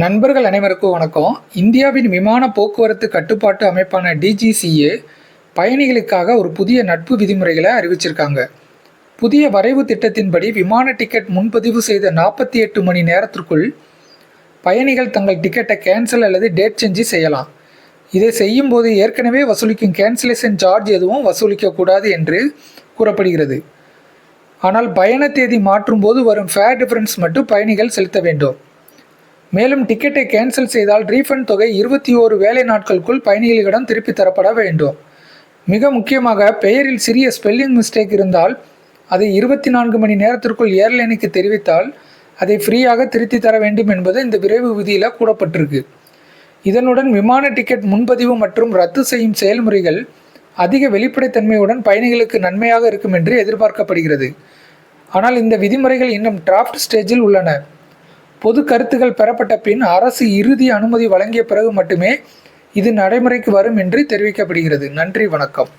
நண்பர்கள் அனைவருக்கும் வணக்கம். இந்தியாவின் விமான போக்குவரத்து கட்டுப்பாட்டு அமைப்பான டிஜிசிஏ பயணிகளுக்காக ஒரு புதிய நட்பு விதிமுறைகளை அறிவிச்சிருக்காங்க. புதிய வரைவு திட்டத்தின்படி விமான டிக்கெட் முன்பதிவு செய்த நாற்பத்தி எட்டு மணி நேரத்திற்குள் பயணிகள் தங்கள் டிக்கெட்டை கேன்சல் அல்லது டேட் சேஞ்சு செய்யலாம். இதை செய்யும்போது ஏற்கனவே வசூலிக்கும் கேன்சலேஷன் சார்ஜ் எதுவும் வசூலிக்கக்கூடாது என்று கூறப்படுகிறது. ஆனால் பயண தேதி மாற்றும் போது வரும் ஃபேர் டிஃபரன்ஸ் மட்டும் பயணிகள் செலுத்த வேண்டும். மேலும் டிக்கெட்டை கேன்சல் செய்தால் ரீஃபண்ட் தொகை இருபத்தி ஓரு வேலை நாட்களுக்குள் பயணிகளிடம் திருப்பி தரப்பட வேண்டும். மிக முக்கியமாக பெயரில் சிறிய ஸ்பெல்லிங் மிஸ்டேக் இருந்தால் அதை இருபத்தி நான்கு மணி நேரத்திற்குள் ஏர்லைனுக்கு தெரிவித்தால் அதை ஃப்ரீயாக திருத்தி தர வேண்டும் என்பது இந்த விரைவு விதியில் கூறப்பட்டிருக்கு. இதனுடன் விமான டிக்கெட் முன்பதிவு மற்றும் ரத்து செய்யும் செயல்முறைகள் அதிக வெளிப்படைத்தன்மையுடன் பயணிகளுக்கு நன்மையாக இருக்கும் என்று எதிர்பார்க்கப்படுகிறது. ஆனால் இந்த விதிமுறைகள் இன்னும் டிராஃப்ட் ஸ்டேஜில் உள்ளன. பொது கருத்துகள் பெறப்பட்ட பின் அரசு இறுதி அனுமதி வழங்கிய பிறகு மட்டுமே இது நடைமுறைக்கு வரும் என்று தெரிவிக்கப்படுகிறது. நன்றி வணக்கம்.